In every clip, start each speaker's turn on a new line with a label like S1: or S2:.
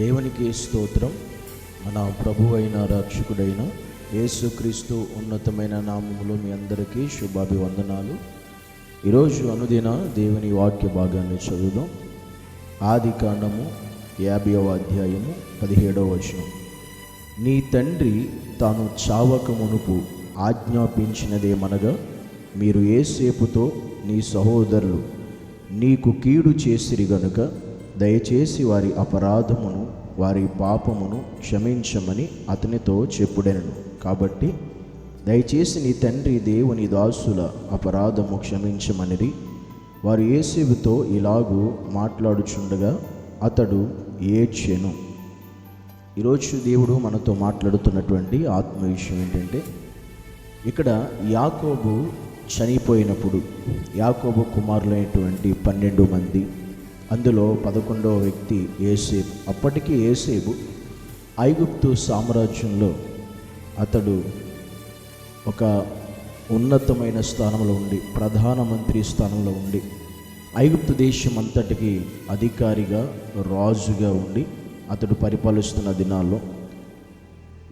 S1: దేవునికి స్తోత్రం. మన ప్రభు అయిన రక్షకుడైన యేసుక్రీస్తు ఉన్నతమైన నామములు మీ అందరికీ శుభాభివందనాలు. ఈరోజు అనుదిన దేవుని వాక్య భాగాన్ని చదువుదాం. ఆది కాండము యాభైవ అధ్యాయము పదిహేడవ వచనం. నీ తండ్రి తాను చావక మునుపు ఆజ్ఞాపించినదేమనగా మీరు ఏసేపుతో నీ సహోదరులు నీకు కీడు చేసిరి గనుక దయచేసి వారి అపరాధమును వారి పాపమును క్షమించమని అతనితో చెప్పుడెనను. కాబట్టి దయచేసి నీ తండ్రి దేవుని దాసుల అపరాధము క్షమించమనిరి. వారు ఏసేపుతో ఇలాగూ మాట్లాడుచుండగా అతడు ఏడ్చెను. ఈరోజు దేవుడు మనతో మాట్లాడుతున్నటువంటి ఆత్మ విషయం ఏంటంటే ఇక్కడ యాకోబు చనిపోయినప్పుడు యాకోబు కుమారులైనటువంటి పన్నెండు మంది అందులో పదకొండవ వ్యక్తి ఏసేబు అప్పటికి ఏసేబు ఐగుప్తు సామ్రాజ్యంలో అతడు ఒక ఉన్నతమైన స్థానంలో ఉండి ప్రధానమంత్రి స్థానంలో ఉండి ఐగుప్తు దేశం అంతటికి అధికారిగా రాజుగా ఉండి అతడు పరిపాలిస్తున్న దినాల్లో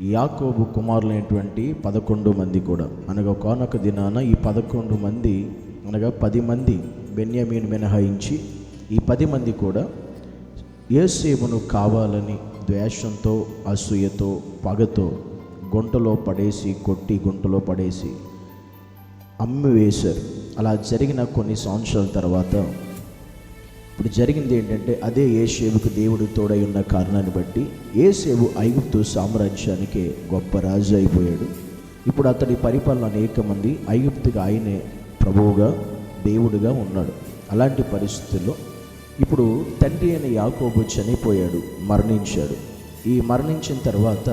S1: యాకోబు కుమారులైనటువంటి పదకొండు మంది కూడా. అనగా కానొక దినాన ఈ పదకొండు మంది అనగా పది మంది బెన్యామీన్ మినహాయించి ఈ పది మంది కూడా యేసేపును కావాలని ద్వేషంతో అసూయతో పగతో గుంటలో పడేసి కొట్టి గుంటలో పడేసి అమ్మి వేశారు అలా జరిగిన కొన్ని సంవత్సరాల తర్వాత ఇప్పుడు జరిగింది ఏంటంటే అదే ఏసేపుకు దేవుడు తోడై ఉన్న కారణాన్ని బట్టి ఏసేపు ఐగుప్తు సామ్రాజ్యానికే గొప్ప రాజు అయిపోయాడు. ఇప్పుడు అతడి పరిపాలన అనేక మంది ఐగుప్తుగా ఆయనే ప్రభువుగా దేవుడిగా ఉన్నాడు. అలాంటి పరిస్థితుల్లో ఇప్పుడు తండ్రి అయిన యాకోబు చనిపోయాడు మరణించాడు. ఈ మరణించిన తర్వాత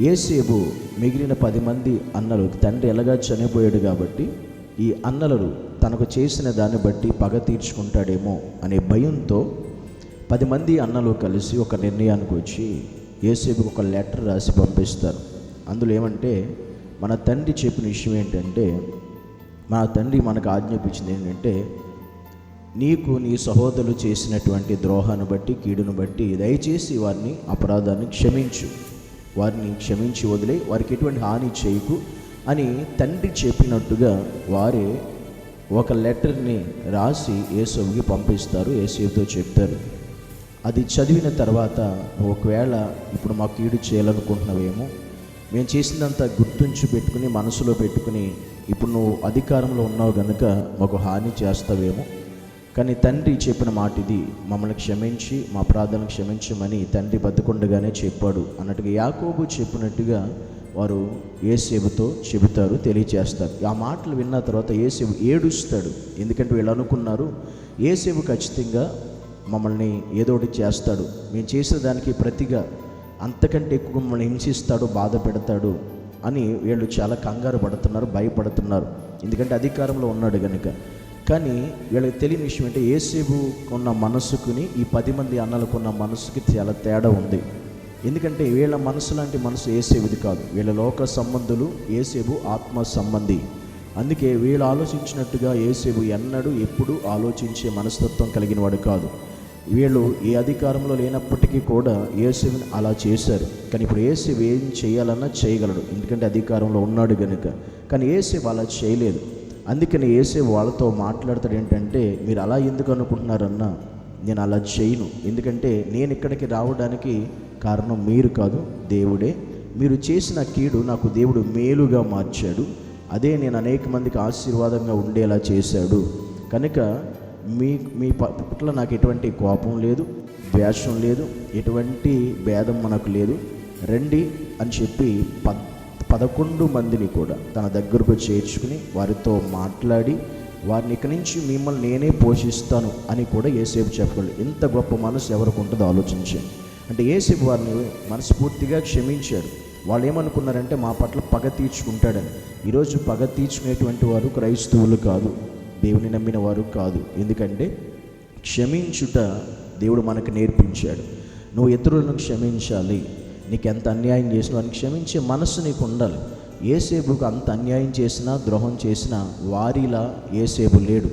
S1: ఏసేబు మిగిలిన పది మంది అన్నలు తండ్రి ఎలాగా చనిపోయాడు కాబట్టి ఈ అన్నలు తనకు చేసిన దాన్ని బట్టి పగ తీర్చుకుంటాడేమో అనే భయంతో పది మంది అన్నలు కలిసి ఒక నిర్ణయానికి వచ్చి ఏసేపుకి ఒక లెటర్ రాసి పంపిస్తారు. అందులో ఏమంటే మన తండ్రి చెప్పిన విషయం ఏంటంటే మన తండ్రి మనకు ఆజ్ఞాపించింది ఏంటంటే నీకు నీ సహోదరులు చేసినటువంటి ద్రోహాన్ని బట్టి కీడును బట్టి దయచేసి వారిని అపరాధాన్ని క్షమించు. వారిని క్షమించి వదిలే వారికి ఎటువంటి హాని చేయకు అని తండ్రి చెప్పినట్టుగా వారే ఒక లెటర్ని రాసి యేసుకి పంపిస్తారు ఏసవితో చెప్తారు. అది చదివిన తర్వాత ఒకవేళ ఇప్పుడు మాకు కీడు చేయాలనుకుంటున్నావేమో మేము చేసినంత గుర్తుంచి పెట్టుకుని మనసులో పెట్టుకుని ఇప్పుడు నువ్వు అధికారంలో ఉన్నావు కనుక మాకు హాని చేస్తావేమో కానీ తండ్రి చెప్పిన మాట ఇది. మమ్మల్ని క్షమించి మా ప్రార్థన క్షమించమని తండ్రి బతుకుండగానే చెప్పాడు. అన్నట్టుగా యాకోబు చెప్పినట్టుగా వారు ఏసేబుతో చెబుతారు తెలియచేస్తారు. ఆ మాటలు విన్న తర్వాత ఏసేబు ఏడుస్తాడు. ఎందుకంటే వీళ్ళు అనుకున్నారు ఏసేబు ఖచ్చితంగా మమ్మల్ని ఏదో ఒకటి చేస్తాడు. మేము చేసిన దానికి ప్రతిగా అంతకంటే ఎక్కువ మమ్మల్ని హింసిస్తాడు బాధ పెడతాడు అని వీళ్ళు చాలా కంగారు పడుతున్నారు భయపడుతున్నారు. ఎందుకంటే అధికారంలో ఉన్నాడు కనుక కానీ వీళ్ళకి తెలియని విషయం అంటే ఏసేబు ఉన్న మనసుకుని ఈ పది మంది అన్నలకున్న మనసుకి చాలా తేడా ఉంది. ఎందుకంటే వీళ్ళ మనసు లాంటి మనసు ఏసేబుది కాదు. వీళ్ళ లోక సంబంధులు ఏసేబు ఆత్మ సంబంధి. అందుకే వీళ్ళు ఆలోచించినట్టుగా ఏసేబు ఎన్నడూ ఎప్పుడు ఆలోచించే మనస్తత్వం కలిగిన వాడు కాదు. వీళ్ళు ఏ అధికారంలో లేనప్పటికీ కూడా ఏసేబుని అలా చేశారు. కానీ ఇప్పుడు ఏసేబు ఏం చేయాలన్నా చేయగలడు. ఎందుకంటే అధికారంలో ఉన్నాడు కనుక కానీ ఏసేబు అలా చేయలేదు. అందుకని ఏసే వాళ్ళతో మాట్లాడతాడు ఏంటంటే మీరు అలా ఎందుకు అనుకుంటున్నారన్నా? నేను అలా చేయను. ఎందుకంటే నేను ఇక్కడికి రావడానికి కారణం మీరు కాదు దేవుడే. మీరు చేసిన కీడు నాకు దేవుడు మేలుగా మార్చాడు. అదే నేను అనేక మందికి ఆశీర్వాదంగా ఉండేలా చేశాడు. కనుక మీ మీ పట్ల నాకు ఎటువంటి కోపం లేదు ద్వేషం లేదు ఎటువంటి భేదం మనకు లేదు. రండి అని చెప్పి పద్ పదకొండు మందిని కూడా తన దగ్గరకు చేర్చుకుని వారితో మాట్లాడి వారిని ఇక్కడి నుంచి మిమ్మల్ని నేనే పోషిస్తాను అని కూడా ఏసేపు చెప్పగలడు ఇంత గొప్ప మనసు ఎవరికి ఉంటుందో ఆలోచించండి. అంటే ఏసేపు వారిని మనస్ఫూర్తిగా క్షమించాడు. వాళ్ళు ఏమనుకున్నారంటే మా పట్ల పగ తీర్చుకుంటాడని. ఈరోజు పగ తీర్చుకునేటువంటి వారు క్రైస్తవులు కాదు దేవుని నమ్మిన వారు కాదు. ఎందుకంటే క్షమించుట దేవుడు మనకు నేర్పించాడు. నువ్వు ఇతరులను క్షమించాలి. నీకు ఎంత అన్యాయం చేసినా అని క్షమించే మనస్సు నీకు ఉండాలి. ఏసేపుకు అంత అన్యాయం చేసినా ద్రోహం చేసినా వారిలా ఏసేపు లేడు.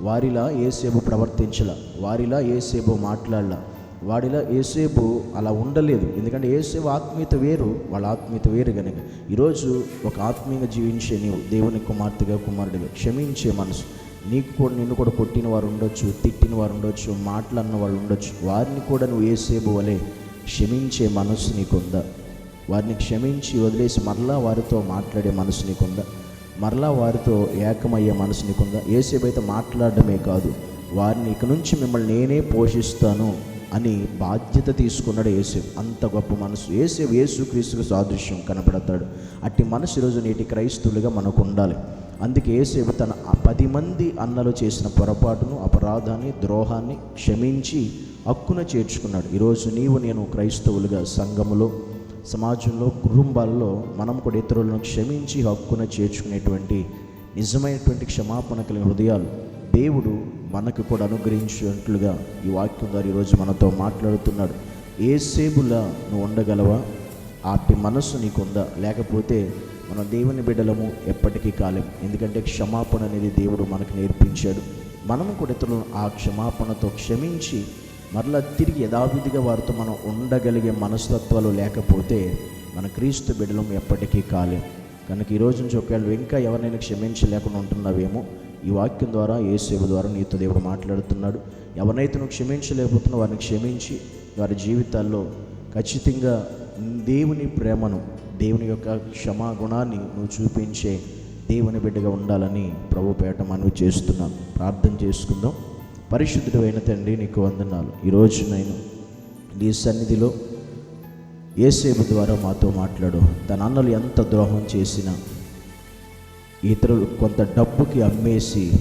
S1: వారిలా ఏసేపు ప్రవర్తించలా. వారిలా ఏసేపు మాట్లాడలా. వాడిలా ఏసేపు అలా ఉండలేదు. ఎందుకంటే ఏసేపు ఆత్మీయత వేరు వాళ్ళ ఆత్మీయత వేరు కనుక ఈరోజు ఒక ఆత్మీయంగా జీవించే నీవు దేవుని కుమార్తెగా కుమారుడిగా క్షమించే మనసు. నీకు కూడా నిన్ను కూడా కొట్టిన వారు ఉండొచ్చు తిట్టిన వారు ఉండొచ్చు మాటలన్న వాళ్ళు ఉండొచ్చు. వారిని కూడా నువ్వు ఏసేపు వలే క్షమించే మనసు నీకుందా. వారిని క్షమించి వదిలేసి మరలా వారితో మాట్లాడే మనసు నీకుందా. మరలా వారితో ఏకమయ్యే మనసు నీకుందా. ఏసేపు అయితే మాట్లాడడమే కాదు వారిని ఇక నుంచి మిమ్మల్ని నేనే పోషిస్తాను అని బాధ్యత తీసుకున్నాడు ఏసేపు అంత గొప్ప మనసు. ఏసేపు యేసుక్రీస్తుకు సాదృశ్యం కనపడతాడు. అట్టి మనసు ఈరోజు నేటి క్రైస్తువులుగా మనకు ఉండాలి అందుకే ఏసేపు తన పది మంది అన్నలు చేసిన పొరపాటును అపరాధాన్ని ద్రోహాన్ని క్షమించి హక్కున చేర్చుకున్నాడు. ఈరోజు నీవు నేను క్రైస్తవులుగా సంఘములో సమాజంలో కుటుంబాల్లో మనం కూడా ఇతరులను క్షమించి హక్కున చేర్చుకునేటువంటి నిజమైనటువంటి క్షమాపణ కలిగిన హృదయాలు దేవుడు మనకు కూడా అనుగ్రహించినట్లుగా ఈ వాక్యం ద్వారా ఈరోజు మనతో మాట్లాడుతున్నాడు. ఏ సేబులా నువ్వు ఉండగలవా? అట్టి మనస్సు నీకుందా? లేకపోతే మనం దేవుని బిడ్డలము ఎప్పటికీ కాలేం. ఎందుకంటే క్షమాపణ అనేది దేవుడు మనకు నేర్పించాడు. మనము కూడా ఇతరులను ఆ క్షమాపణతో క్షమించి మరలా తిరిగి యథావిధిగా వారితో మనం ఉండగలిగే మనస్తత్వాలు లేకపోతే మన క్రీస్తు బిడ్డలం ఎప్పటికీ కాలేం. కనుక ఈ రోజు నుంచి ఒకవేళ ఇంకా ఎవరినైనా క్షమించలేకుండా ఉంటున్నావేమో ఈ వాక్యం ద్వారా ఏ సేవ ద్వారా నీతో దేవుడు మాట్లాడుతున్నాడు. ఎవరినైతే నువ్వు క్షమించలేకపోతున్నా వారిని క్షమించి వారి జీవితాల్లో ఖచ్చితంగా దేవుని ప్రేమను దేవుని యొక్క క్షమాగుణాన్ని నువ్వు చూపించే దేవుని బిడ్డగా ఉండాలని ప్రభు పేట మనవి చేస్తున్నాను ప్రార్థన చేసుకుందాం. పరిశుద్ధుడు అయిన తండ్రి నీకు వందనాలు. ఈరోజు నేను నీ సన్నిధిలో ఏసేపు ద్వారా మాతో మాట్లాడు. తన అన్నలు ఎంత ద్రోహం చేసినా ఇతరులు కొంత డబ్బుకి అమ్మేసి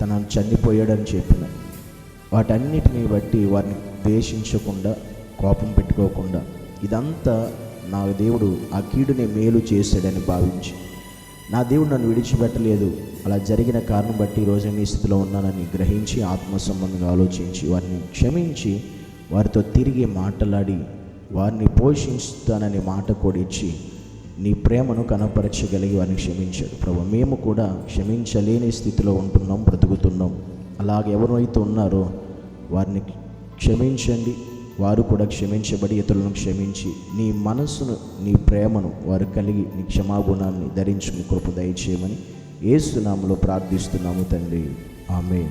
S1: తనను చనిపోయాడని చెప్పిన. వాటన్నిటిని బట్టి వారిని ద్వేషించకుండా కోపం పెట్టుకోకుండా ఇదంతా నా దేవుడు ఆ కీడుని మేలు చేశాడని భావించి నా దేవుడు నన్ను విడిచిపెట్టలేదు. అలా జరిగిన కారణం బట్టి ఈరోజు నీ స్థితిలో ఉన్నానని గ్రహించి ఆత్మ సంబంధంగా ఆలోచించి వారిని క్షమించి వారితో తిరిగి మాట్లాడి వారిని పోషిస్తానని మాట కూడా ఇచ్చి నీ ప్రేమను కనపరచగలిగి వారిని క్షమించాడు. ప్రభు మేము కూడా క్షమించలేని స్థితిలో ఉంటున్నాం బ్రతుకుతున్నాం. అలాగే ఎవరైతే ఉన్నారో వారిని క్షమించండి. వారు కూడా క్షమించబడి ఇతరులను క్షమించి నీ మనస్సును నీ ప్రేమను వారు కలిగి నీ క్షమాగుణాన్ని ధరించుకుని కృప దయచేయమని ఏసునామలో ప్రార్థిస్తున్నాము తండ్రి. ఆమె